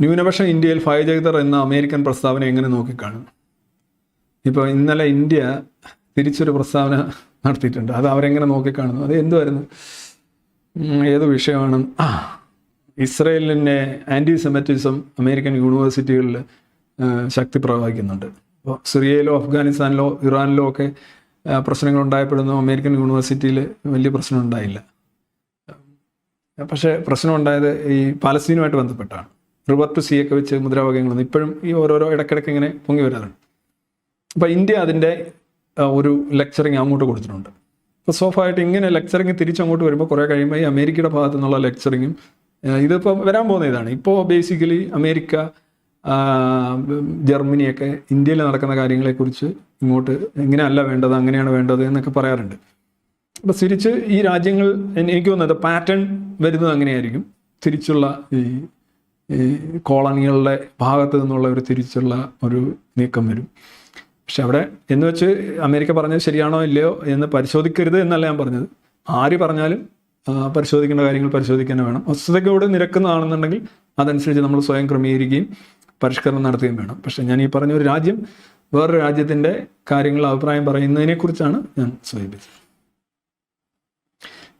ന്യൂനപക്ഷം ഇന്ത്യയിൽ ഫയൽ ജഗ്ദർ എന്ന അമേരിക്കൻ പ്രസ്താവന എങ്ങനെ നോക്കിക്കാണും? ഇപ്പോൾ ഇന്നലെ ഇന്ത്യ തിരിച്ചൊരു പ്രസ്താവന നടത്തിയിട്ടുണ്ട്. അത് അവരെങ്ങനെ നോക്കിക്കാണുന്നു? അത് എന്തുമായിരുന്നു ഏത് വിഷയമാണ്? ഇസ്രയേലിന്റെ ആന്റി സെമറ്റിസം അമേരിക്കൻ യൂണിവേഴ്സിറ്റികളിൽ ശക്തി പ്രവഹിക്കുന്നുണ്ട്. അപ്പോൾ സിറിയയിലോ അഫ്ഗാനിസ്ഥാനിലോ ഇറാനിലോ ഒക്കെ പ്രശ്നങ്ങൾ ഉണ്ടായപ്പെടുന്നു അമേരിക്കൻ യൂണിവേഴ്സിറ്റിയിൽ വലിയ പ്രശ്നം ഉണ്ടായില്ല പക്ഷേ പ്രശ്നം ഉണ്ടായത് ഈ പാലസ്തീനുമായിട്ട് ബന്ധപ്പെട്ടാണ്. റിവർ ടു സി ഒക്കെ വെച്ച് മുദ്രാവാക്യങ്ങൾ ഇപ്പോഴും ഈ ഓരോരോ ഇടയ്ക്കിടയ്ക്ക് ഇങ്ങനെ പൊങ്ങി വരാറുണ്ട്. അപ്പോൾ ഇന്ത്യ അതിന്റെ ഒരു ലെക്ചറിങ് അങ്ങോട്ട് കൊടുത്തിട്ടുണ്ട്. അപ്പോൾ സ്വാഭാവികമായിട്ട് ഇങ്ങനെ ലെക്ചറിങ് തിരിച്ചങ്ങോട്ട് വരുമ്പോൾ കുറേ കഴിയുമ്പോൾ ഈ അമേരിക്കയുടെ ഭാഗത്തു നിന്നുള്ള ലെക്ചറിങ്ങും ഇതിപ്പോൾ വരാൻ പോകുന്ന ഇതാണ്. ഇപ്പോൾ ബേസിക്കലി അമേരിക്ക ജർമ്മനിയൊക്കെ ഇന്ത്യയിൽ നടക്കുന്ന കാര്യങ്ങളെക്കുറിച്ച് ഇങ്ങോട്ട് ഇങ്ങനെയല്ല വേണ്ടത് അങ്ങനെയാണ് വേണ്ടത് എന്നൊക്കെ പറയാറുണ്ട്. അപ്പോൾ തിരിച്ച് ഈ രാജ്യങ്ങൾ എനിക്ക് തോന്നുന്നത് പാറ്റേൺ വരുന്നത് അങ്ങനെയായിരിക്കും. തിരിച്ചുള്ള ഈ ഈ കോളനികളുടെ ഭാഗത്ത് നിന്നുള്ള ഒരു തിരിച്ചുള്ള ഒരു നീക്കം വരും. പക്ഷെ അവിടെ എന്ന് വെച്ച് അമേരിക്ക പറഞ്ഞത് ശരിയാണോ ഇല്ലയോ എന്ന് പരിശോധിക്കരുത് എന്നല്ല ഞാൻ പറഞ്ഞത്. ആര് പറഞ്ഞാലും പരിശോധിക്കേണ്ട കാര്യങ്ങൾ പരിശോധിക്കാൻ വേണം. വസ്തുതയ്ക്കോട് നിരക്കുന്നതാണെന്നുണ്ടെങ്കിൽ അതനുസരിച്ച് നമ്മൾ സ്വയം ക്രമീകരിക്കുകയും പരിഷ്കരണം നടത്തുകയും വേണം. പക്ഷെ ഞാൻ ഈ പറഞ്ഞ ഒരു രാജ്യം വേറൊരു രാജ്യത്തിന്റെ കാര്യങ്ങൾ അഭിപ്രായം പറയുന്നതിനെക്കുറിച്ചാണ് ഞാൻ സൂചിപ്പിച്ചത്.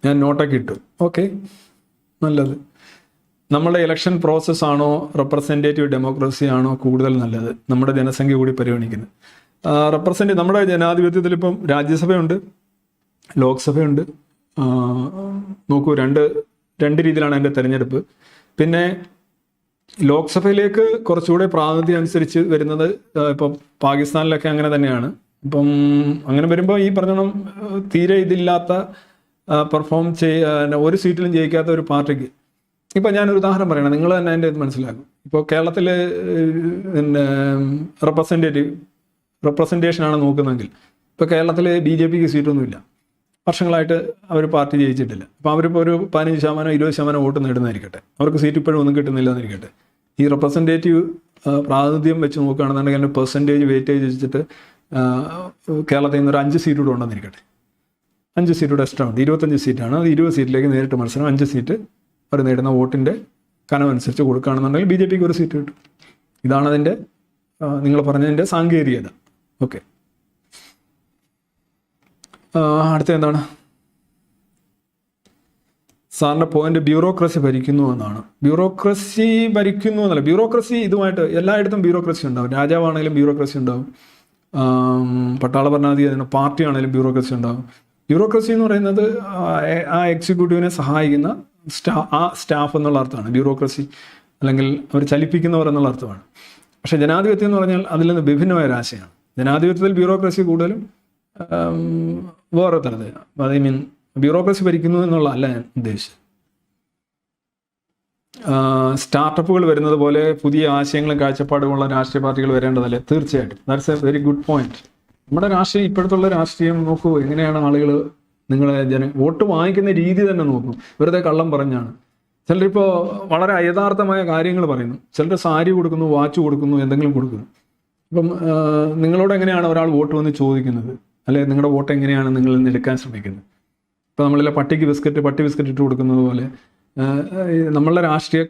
ഞാൻ നോട്ടൊക്കെ ഇട്ടു. ഓക്കെ. നല്ലത്. നമ്മുടെ ഇലക്ഷൻ പ്രോസസ് ആണോ റെപ്രസെന്റേറ്റീവ് ഡെമോക്രസി ആണോ കൂടുതൽ നല്ലത്? നമ്മുടെ ജനസംഖ്യ കൂടി പരിഗണിക്കുന്നത്. റെപ്രസെന്റ് നമ്മുടെ ജനാധിപത്യത്തിൽ ഇപ്പം രാജ്യസഭയുണ്ട് ലോക്സഭയുണ്ട്. നോക്കൂ രണ്ട് രണ്ട് രീതിയിലാണ് എന്റെ തിരഞ്ഞെടുപ്പ്. പിന്നെ ലോക്സഭയിലേക്ക് കുറച്ചുകൂടെ പ്രാതിനിധ്യം അനുസരിച്ച് വരുന്നത് ഇപ്പം പാകിസ്ഥാനിലൊക്കെ അങ്ങനെ തന്നെയാണ്. ഇപ്പം അങ്ങനെ വരുമ്പോൾ ഈ പറഞ്ഞോണം തീരെ ഇതില്ലാത്ത പെർഫോം ചെയ്യ ഒരു സീറ്റിലും ജയിക്കാത്ത ഒരു പാർട്ടിക്ക് ഇപ്പം ഞാനൊരു ഉദാഹരണം പറയണം. നിങ്ങൾ തന്നെ എന്റെ ഇത് മനസ്സിലാക്കും. ഇപ്പോൾ കേരളത്തിൽ പിന്നെ റെപ്രസെന്റേറ്റീവ് റെപ്രസെന്റേഷനാണ് നോക്കുന്നതെങ്കിൽ ഇപ്പോൾ കേരളത്തിൽ ബി ജെ പിക്ക് സീറ്റൊന്നുമില്ല. വർഷങ്ങളായിട്ട് അവർ പാർട്ടി ജയിച്ചിട്ടില്ല. അപ്പോൾ അവരിപ്പോൾ ഒരു പതിനഞ്ച് ശതമാനം ഇരുപത് ശതമാനം വോട്ട് നേടുന്നതായിരിക്കട്ടെ. അവർക്ക് സീറ്റ് ഇപ്പോഴും ഒന്നും കിട്ടുന്നില്ല എന്നിരിക്കട്ടെ ഈ റെപ്രസെന്റേറ്റീവ് പ്രാതിനിധ്യം വെച്ച് നോക്കുകയാണെന്നുണ്ടെങ്കിൽ അതിന്റെ പെർസെന്റേജ് വെയിറ്റേജ് വെച്ചിട്ട് കേരളത്തിൽ നിന്ന് ഒരു അഞ്ച് സീറ്റ് കൂടെ ഉണ്ടെന്നിരിക്കട്ടെ അഞ്ച് സീറ്റ് കൂടെ എക്സ്ട്രാ ഉണ്ട്. ഇരുപത്തഞ്ച് സീറ്റാണ്. അത് ഇരുപത് സീറ്റിലേക്ക് നേരിട്ട് മത്സരം അഞ്ച് സീറ്റ് അവർ നേടുന്ന വോട്ടിന്റെ കനമനുസരിച്ച് കൊടുക്കുകയാണെന്നുണ്ടെങ്കിൽ ബി ജെ പിക്ക് ഒരു സീറ്റ് കിട്ടും. ഇതാണ് അതിന്റെ നിങ്ങൾ പറഞ്ഞതിന്റെ സാങ്കേതികത. ഓക്കെ. അടുത്ത എന്താണ് സാറിന്റെ പോയിന്റ് ബ്യൂറോക്രസി ഭരിക്കുന്നു എന്നാണ്. ബ്യൂറോക്രസി ഭരിക്കുന്നു എന്നല്ല ബ്യൂറോക്രസി ഇതുമായിട്ട് എല്ലായിടത്തും ബ്യൂറോക്രസി ഉണ്ടാവും. രാജാവാണെങ്കിലും ബ്യൂറോക്രസി ഉണ്ടാവും. പട്ടാള ഭരണാധികാരി പാർട്ടി ആണെങ്കിലും ബ്യൂറോക്രസി ഉണ്ടാവും. ബ്യൂറോക്രസി എന്ന് പറയുന്നത് ആ- ആ എക്സിക്യൂട്ടീവിനെ സഹായിക്കുന്ന സ്റ്റാ ആ സ്റ്റാഫ് എന്നുള്ള അർത്ഥമാണ്. ബ്യൂറോക്രസി അല്ലെങ്കിൽ അവർ ചലിപ്പിക്കുന്നവർ എന്നുള്ള അർത്ഥമാണ്. പക്ഷേ ജനാധിപത്യം എന്ന് പറഞ്ഞാൽ അതിൽ നിന്ന് വിഭിന്നമായ ഒരു ആശയമാണ് ജനാധിപത്യത്തിൽ ബ്യൂറോക്രസി കൂടുതലും വേറെ തരത്തിൽ ഐ മീൻ ബ്യൂറോക്രസി ഭരിക്കുന്നു എന്നുള്ള അല്ല ഞാൻ ഉദ്ദേശിച്ചത്. സ്റ്റാർട്ടപ്പുകൾ വരുന്നത് പോലെ പുതിയ ആശയങ്ങളും കാഴ്ചപ്പാടുമുള്ള രാഷ്ട്രീയ പാർട്ടികൾ വരേണ്ടതല്ലേ? തീർച്ചയായിട്ടും. That's a very good point നമ്മുടെ രാഷ്ട്രീയം ഇപ്പോഴത്തുള്ള രാഷ്ട്രീയം നോക്കൂ എങ്ങനെയാണ് ആളുകൾ നിങ്ങളെ ജന വോട്ട് വാങ്ങിക്കുന്ന രീതി തന്നെ നോക്കും. വെറുതെ കള്ളം പറഞ്ഞാണ്. ചിലരിപ്പോൾ വളരെ അയഥാർത്ഥമായ കാര്യങ്ങൾ പറയുന്നു. ചിലർ സാരി കൊടുക്കുന്നു വാച്ച് കൊടുക്കുന്നു എന്തെങ്കിലും കൊടുക്കുന്നു. ഇപ്പം നിങ്ങളോട് എങ്ങനെയാണ് ഒരാൾ വോട്ട് വന്ന് ചോദിക്കുന്നത്? അല്ലെ നിങ്ങളുടെ വോട്ട് എങ്ങനെയാണ് നിങ്ങൾ എടുക്കാൻ ശ്രമിക്കുന്നത്? ഇപ്പം നമ്മളിലെ പട്ടിക്ക് ബിസ്ക്കറ്റ് പട്ടി ബിസ്ക്കറ്റ് ഇട്ട് കൊടുക്കുന്നത് പോലെ നമ്മളുടെ രാഷ്ട്രീയ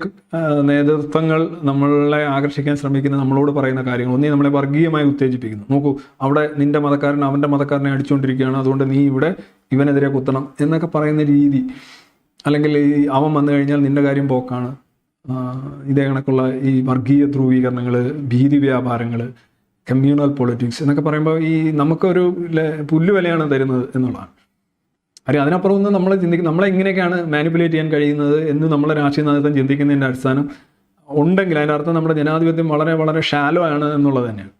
നേതൃത്വങ്ങൾ നമ്മളെ ആകർഷിക്കാൻ ശ്രമിക്കുന്ന നമ്മളോട് പറയുന്ന കാര്യങ്ങൾ. ഒന്നീ നമ്മളെ വർഗീയമായി ഉത്തേജിപ്പിക്കുന്നു. നോക്കൂ അവിടെ നിന്റെ മതക്കാരൻ അവന്റെ മതക്കാരനെ അടിച്ചുകൊണ്ടിരിക്കുകയാണ്. അതുകൊണ്ട് നീ ഇവിടെ ഇവനെതിരെ കുത്തണം എന്നൊക്കെ പറയുന്ന രീതി. അല്ലെങ്കിൽ ഈ അവൻ വന്നു കഴിഞ്ഞാൽ നിന്റെ കാര്യം പോക്കാണ്. ഇതേ കണക്കുള്ള ഈ വർഗീയ ധ്രുവീകരണങ്ങൾ ഭീതി വ്യാപാരങ്ങൾ കമ്മ്യൂണൽ പൊളിറ്റിക്സ് എന്നൊക്കെ പറയുമ്പോൾ ഈ നമുക്കൊരു പുല്ലുവിലയാണ് തരുന്നത് എന്നുള്ളതാണ്. കാര്യം അതിനപ്പുറം ഒന്നും നമ്മൾ ചിന്തിക്കും നമ്മളെ ഇങ്ങനെയൊക്കെയാണ് മാനിപ്പുലേറ്റ് ചെയ്യാൻ കഴിയുന്നത് എന്ന് നമ്മളെ രാഷ്ട്രീയ നേതൃത്വം ചിന്തിക്കുന്നതിന്റെ അടിസ്ഥാനം ഉണ്ടെങ്കിൽ അതിന്റെ അർത്ഥം നമ്മുടെ ജനാധിപത്യം വളരെ വളരെ ഷാലോ ആണ് എന്നുള്ളത് തന്നെയാണ്.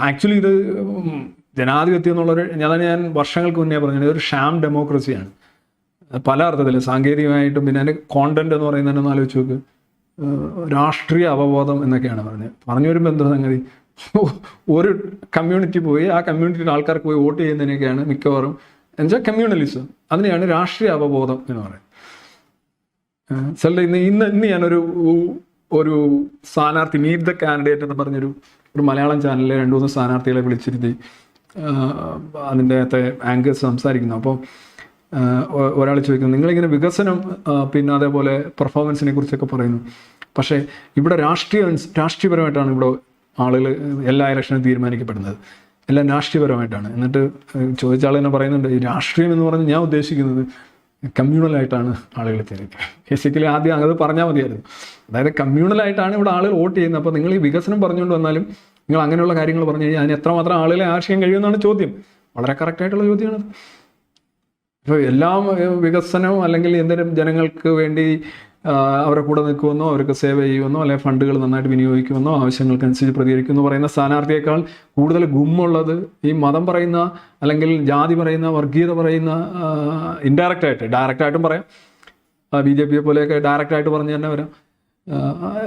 ആക്ച്വലി ഇത് ജനാധിപത്യം എന്നുള്ളൊരു ഞാൻ ഞാൻ വർഷങ്ങൾക്ക് മുന്നേ പറഞ്ഞത് ഒരു ഷാം ഡെമോക്രസിയാണ് പല അർത്ഥത്തിൽ സാങ്കേതികമായിട്ടും പിന്നെ അതിന്റെ കോണ്ടന്റ് എന്ന് പറയുന്നത് ഒന്ന് ആലോചിച്ച് നോക്ക്. രാഷ്ട്രീയ അവബോധം എന്നൊക്കെയാണ് പറഞ്ഞത്. പറഞ്ഞു വരുമ്പോൾ എന്തോ സംഗതി. ഒരു കമ്മ്യൂണിറ്റി പോയി ആ കമ്മ്യൂണിറ്റിയുടെ ആൾക്കാർക്ക് പോയി വോട്ട് ചെയ്യുന്നതിനൊക്കെയാണ് മിക്കവാറും എന്നുവെച്ചാൽ കമ്മ്യൂണലിസം അതിനെയാണ് രാഷ്ട്രീയ അവബോധം എന്ന് പറയുന്നത്. ചില ഇന്ന് ഇന്ന് ഇന്ന് ഞാനൊരു ഒരു സ്ഥാനാർത്ഥി മീറ്റ് ദ കാൻഡിഡേറ്റ് എന്ന് പറഞ്ഞൊരു ഒരു മലയാളം ചാനലിലെ രണ്ട് മൂന്ന് സ്ഥാനാർത്ഥികളെ വിളിച്ചിരുത്തി അതിന്റെ അകത്തെ ആങ്കേഴ്സ് സംസാരിക്കുന്നു. അപ്പോൾ ഒരാൾ ചോദിക്കുന്നു നിങ്ങളിങ്ങനെ വികസനം പിന്നെ അതേപോലെ പെർഫോമൻസിനെ കുറിച്ചൊക്കെ പറയുന്നു. പക്ഷേ ഇവിടെ രാഷ്ട്രീയ രാഷ്ട്രീയപരമായിട്ടാണ് ഇവിടെ ആളുകൾ എല്ലാ ഇലക്ഷനും തീരുമാനിക്കപ്പെടുന്നത്. എല്ലാം രാഷ്ട്രീയപരമായിട്ടാണ്. എന്നിട്ട് ചോദിച്ച ആൾ തന്നെ പറയുന്നുണ്ട് ഈ രാഷ്ട്രീയം എന്ന് പറഞ്ഞ് ഞാൻ ഉദ്ദേശിക്കുന്നത് കമ്മ്യൂണലായിട്ടാണ് ആളുകൾ തിരിക്കുക ബേസിക്കലി ആദ്യം അത് പറഞ്ഞാൽ മതിയായിരുന്നു. അതായത് കമ്മ്യൂണലായിട്ടാണ് ഇവിടെ ആളുകൾ വോട്ട് ചെയ്യുന്നത്. അപ്പോൾ നിങ്ങൾ ഈ വികസനം പറഞ്ഞുകൊണ്ട് വന്നാലും നിങ്ങൾ അങ്ങനെയുള്ള കാര്യങ്ങൾ പറഞ്ഞു കഴിഞ്ഞാൽ അതിന് എത്രമാത്രം ആളുകളെ ആശയം കഴിയുമെന്നാണ് ചോദ്യം. വളരെ കറക്റ്റായിട്ടുള്ള ചോദ്യമാണ് ഇപ്പോൾ എല്ലാം വികസനം അല്ലെങ്കിൽ എന്തെങ്കിലും ജനങ്ങൾക്ക് വേണ്ടി അവരുടെ കൂടെ നിൽക്കുമെന്നോ അവർക്ക് സേവ് ചെയ്യുമെന്നോ അല്ലെങ്കിൽ ഫണ്ടുകൾ നന്നായിട്ട് വിനിയോഗിക്കുമെന്നോ ആവശ്യങ്ങൾക്കനുസരിച്ച് പ്രതികരിക്കുമെന്നോ പറയുന്ന സ്ഥാനാർത്ഥിയേക്കാൾ കൂടുതൽ ഗുമ്മുള്ളത് ഈ മതം പറയുന്ന അല്ലെങ്കിൽ ജാതി പറയുന്ന വർഗീയത പറയുന്ന ഇൻഡയറക്റ്റ് ആയിട്ട് ഡയറക്റ്റ് ആയിട്ടും പറയാം. ബി ജെ പിയെ പോലെയൊക്കെ ഡയറക്റ്റായിട്ട് പറഞ്ഞു തന്നെ വരാം.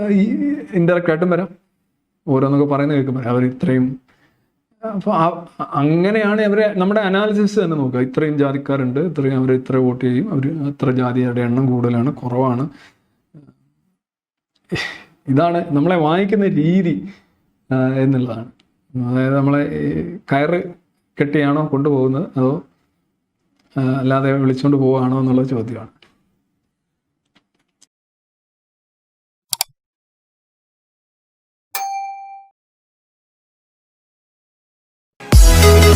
ഈ ഇൻഡയറക്റ്റായിട്ടും വരാം. ഓരോന്നൊക്കെ പറയുന്ന കേൾക്കുമ്പോൾ അവർ ഇത്രയും അപ്പോൾ അങ്ങനെയാണ് അവരെ നമ്മുടെ അനാലിസിസ് തന്നെ നോക്കുക. ഇത്രയും ജാതിക്കാരുണ്ട് ഇത്രയും അവർ ഇത്ര വോട്ട് ചെയ്യും. അവർ ഇത്ര ജാതിയുടെ എണ്ണം കൂടുതലാണ് കുറവാണ്. ഇതാണ് നമ്മളെ വാങ്ങിക്കുന്ന രീതി എന്നുള്ളതാണ്. അതായത് നമ്മളെ കയറ് കെട്ടിയാണോ കൊണ്ടുപോകുന്നത്? അതോ അല്ലാതെ വിളിച്ചുകൊണ്ട് പോവുകയാണോ എന്നുള്ള ചോദ്യമാണ്.